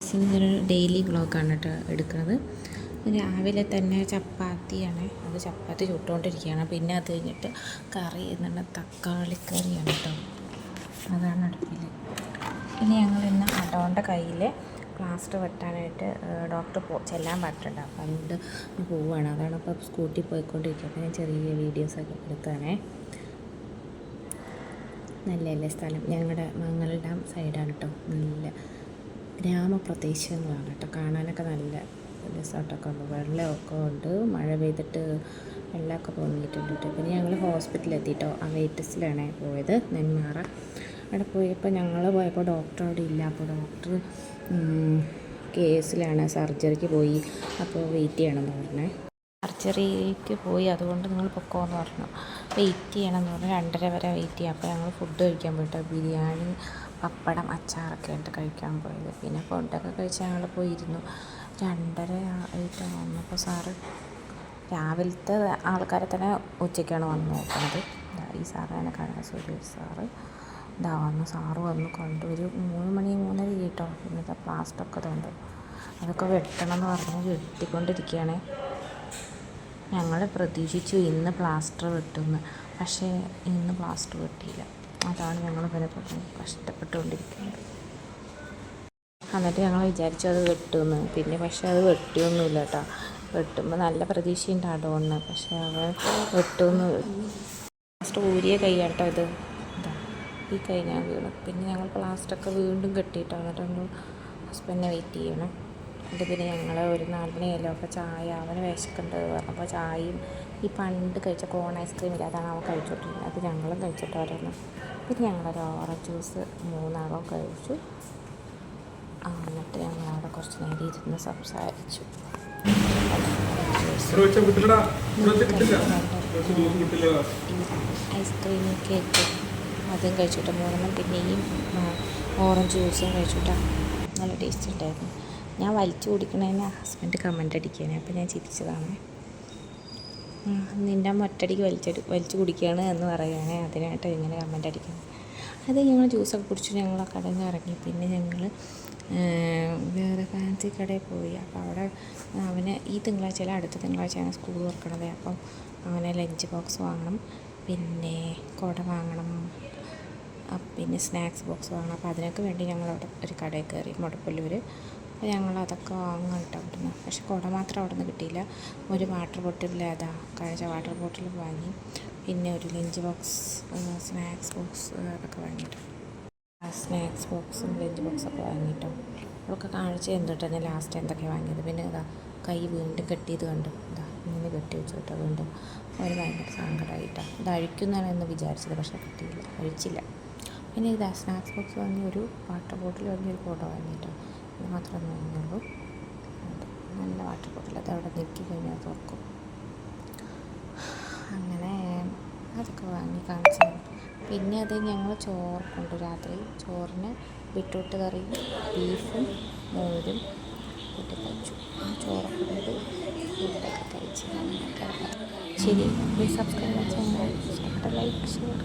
ഇതൊരു ഡെയിലി വ്ളോഗാണ് കേട്ടോ എടുക്കുന്നത് രാവിലെ തന്നെ ചപ്പാത്തിയാണ്. അത് ചപ്പാത്തി ചുട്ടുകൊണ്ടിരിക്കുകയാണ് പിന്നെ അത് കഴിഞ്ഞിട്ട് കറി എന്നുള്ള തക്കാളി കറിയാണ് കേട്ടോ അതാണ് അടുപ്പിൽ ഇനി ഞങ്ങൾ ഇന്ന് അടോന്റെ കയ്യിൽ പ്ലാസ്റ്റർ വെട്ടാനായിട്ട് ഡോക്ടർ പോ ചെല്ലാൻ പറ്റണ്ട അപ്പം അതുകൊണ്ട് പോവുകയാണ് അതാണ് ഇപ്പോൾ സ്കൂട്ടി പോയിക്കൊണ്ടിരിക്കുക അപ്പോൾ ഞാൻ ചെറിയ വീഡിയോസൊക്കെ നല്ല നല്ല സ്ഥലം? ഞങ്ങളുടെ മംഗൾ ഡാം സൈഡാണ് കേട്ടോ നല്ല ഗ്രാമപ്രദേശങ്ങളാണ് കേട്ടോ. കാണാനൊക്കെ നല്ല റിസോർട്ടൊക്കെ ഉണ്ട്. വെള്ളമൊക്കെ ഉണ്ട്. മഴ പെയ്തിട്ട് വെള്ളമൊക്കെ പൊങ്ങിയിട്ടുണ്ട് കേട്ടോ. പിന്നെ ഞങ്ങൾ ഹോസ്പിറ്റലിൽ എത്തിയിട്ടോ. ആ വെയിറ്റസിലാണ് പോയത്. നെന്മാറ. അവിടെ പോയപ്പോൾ ഞങ്ങൾ പോയപ്പോൾ ഡോക്ടർ അവിടെ ഇല്ല. അപ്പോൾ ഡോക്ടർ കേസിലാണ്. സർജറിക്ക് പോയി. അപ്പോൾ വെയിറ്റ് ചെയ്യണമെന്ന് പറഞ്ഞേ. സർജറിക്ക് പോയി. അതുകൊണ്ട് നിങ്ങൾ പൊക്കോന്ന് പറഞ്ഞു. വെയിറ്റ് ചെയ്യണമെന്ന് പറഞ്ഞു. രണ്ടര വരെ വെയിറ്റ് ചെയ്യാം. അപ്പോൾ ഞങ്ങൾ ഫുഡ് കഴിക്കാൻ പോയിട്ട് ബിരിയാണി പപ്പടം അച്ചാറൊക്കെ ആയിട്ട് കഴിക്കാൻ പോയത്. പിന്നെ ഫുഡൊക്കെ കഴിച്ച് ഞങ്ങൾ പോയിരുന്നു. രണ്ടര ആയിട്ട് വന്നപ്പോൾ സാറ് രാവിലത്തെ ആൾക്കാരെ തന്നെ ഉച്ചയ്ക്കാണ് വന്ന് നോക്കുന്നത് ഈ സാറാണ് കാണുന്നത് സുരേഷ് സാറ് ഇതാ വന്നു. സാറ് വന്ന് കണ്ടു. ഒരു മൂന്ന് മണി മൂന്നര കേട്ടോ. ഇന്നത്തെ പ്ലാസ്റ്റൊക്കെ ഇതുണ്ട് അതൊക്കെ വെട്ടണം എന്ന് പറഞ്ഞ് വെട്ടിക്കൊണ്ടിരിക്കുകയാണ്. ഞങ്ങൾ പ്രതീക്ഷിച്ചു ഇന്ന് പ്ലാസ്റ്റർ വെട്ടുമെന്ന്. പക്ഷേ ഇന്ന് പ്ലാസ്റ്റർ വെട്ടിയില്ല. അതാണ് ഞങ്ങൾ ഇവരെ കഷ്ടപ്പെട്ടുകൊണ്ടിരിക്കുന്നത്. എന്നിട്ട് ഞങ്ങൾ വിചാരിച്ചു അത് വെട്ടുമെന്ന്. പിന്നെ പക്ഷെ അത് വെട്ടിയൊന്നുമില്ല കേട്ടോ. വെട്ടുമ്പോൾ നല്ല പ്രതീക്ഷയുണ്ട് അടോന്ന് പക്ഷെ അവൻ വെട്ടുമെന്ന് ലാസ്റ്റ് ഊരിയ കൈയാട്ടോ ഇത്. ഈ കൈ ഞാൻ വീണു. പിന്നെ ഞങ്ങൾ പ്ലാസ്റ്ററൊക്കെ വീണ്ടും കെട്ടിയിട്ടോ. എന്നിട്ട് ഹസ്ബൻഡിനെ വെയിറ്റ് ചെയ്യണം. എന്നിട്ട് പിന്നെ ഞങ്ങൾ ഒരു നാല് മണിയല്ലോ അപ്പോൾ ചായ അവന് വിശക്കുന്നുണ്ട്. പറഞ്ഞപ്പോൾ ചായയും ഈ പണ്ട് കഴിച്ച കോൺ ഐസ്ക്രീം ഇല്ലാതാണ് അവൻ കഴിച്ചോണ്ടിരുന്നത്. അത് ഞങ്ങളും കഴിച്ചിട്ട് വരുന്നു പിന്നെ ഞങ്ങളൊരു ഓറഞ്ച് ജ്യൂസ് മൂന്നാളും കഴിച്ചു. എന്നിട്ട് ഞങ്ങൾ അവിടെ കുറച്ച് നേരം ഇരുന്ന് സംസാരിച്ചു. ഐസ്ക്രീം കേക്ക് അതും കഴിച്ചിട്ട് മൂന്നെണ്ണം പിന്നെയും ഓറഞ്ച് ജ്യൂസും കഴിച്ചിട്ടാണ് നല്ല ടേസ്റ്റ് ഉണ്ടായിരുന്നു. ഞാൻ വലിച്ചു കുടിക്കണതിന് ഹസ്ബൻഡ് കമന്റ് അടിക്കുകയാണ് അപ്പോൾ ഞാൻ ചിരിച്ചതാണ്. നിന്റെ മൊറ്റടിക്ക് വലിച്ചടി വലിച്ചു കുടിക്കുകയാണ് എന്ന് പറയുകയാണ് അതിനായിട്ട് ഇങ്ങനെ കമന്റ് അടിക്കുന്നത് അത് ഞങ്ങൾ ജ്യൂസൊക്കെ കുടിച്ചു ഞങ്ങൾ കടയിൽ ഇറങ്ങി. പിന്നെ ഞങ്ങൾ വേറെ ഫാൻസി കടയിൽ പോയി. അപ്പോൾ അവിടെ അവന് ഈ തിങ്കളാഴ്ചയിൽ അടുത്ത തിങ്കളാഴ്ചയാണ് സ്കൂൾ തുറക്കണത്. അപ്പം അവന് ലഞ്ച് ബോക്സ് വാങ്ങണം. പിന്നെ കുട വാങ്ങണം. പിന്നെ സ്നാക്സ് ബോക്സ് വാങ്ങണം. അപ്പോൾ അതിനൊക്കെ വേണ്ടി ഞങ്ങളവിടെ ഒരു കടയിൽ കയറി. മുടപ്പല്ലൂർ അപ്പോൾ ഞങ്ങൾ അതൊക്കെ വാങ്ങാൻ കേട്ടോ അവിടുന്ന് പക്ഷെ കുട മാത്രം അവിടെ നിന്ന് കിട്ടിയില്ല. ഒരു വാട്ടർ ബോട്ടിൽ അതാ കഴിച്ച വാട്ടർ ബോട്ടിൽ വാങ്ങി. പിന്നെ ഒരു ലഞ്ച് ബോക്സ് സ്നാക്സ് ബോക്സ് അതൊക്കെ ആ സ്നാക്സ് ബോക്സും ലഞ്ച് ബോക്സൊക്കെ വാങ്ങിയിട്ടോ. അവൾക്ക് കാണിച്ച് എന്തിട്ട് ഞാൻ ലാസ്റ്റ് എന്തൊക്കെ വാങ്ങിയത്. പിന്നെ ഇതാ കൈ വീണ്ടും കെട്ടിയത് കണ്ടു. ഇതാ ഇങ്ങനെ കെട്ടി വെച്ചു കേട്ടോ വീണ്ടും അവർ ഭയങ്കര സങ്കടമായിട്ടാണ് ഇത് അഴിക്കുന്നതാണ് എന്ന് വിചാരിച്ചത് പക്ഷേ കിട്ടിയില്ല. അഴിച്ചില്ല. പിന്നെ ഇതാ സ്നാക്സ് ബോക്സ് വാങ്ങി ഒരു വാട്ടർ ബോട്ടിൽ വാങ്ങി ഒരു ഫോട്ടോ വാങ്ങിയിട്ടോ. ഇത് മാത്രമേ വാങ്ങിയുള്ളൂ അത് നല്ല വാട്ടർ ബോട്ടിൽ അത് അവിടെ ഞെക്കി കഴിഞ്ഞാൽ തുറക്കും അങ്ങനെ അതൊക്കെ വാങ്ങി കാണിച്ചു. പിന്നെ അത് ഞങ്ങൾ ചോറ് കൊണ്ടു രാത്രി ചോറിന് ബീട്രൂട്ട് കറിയും ബീഫും മോരും കൂട്ടി കഴിച്ചു ആ ചോറൊക്കെ കൊണ്ട് കഴിച്ച്. ശരി സബ്സ്ക്രൈബ് ചെയ്യാൻ ലൈക്ക് ഷെയർ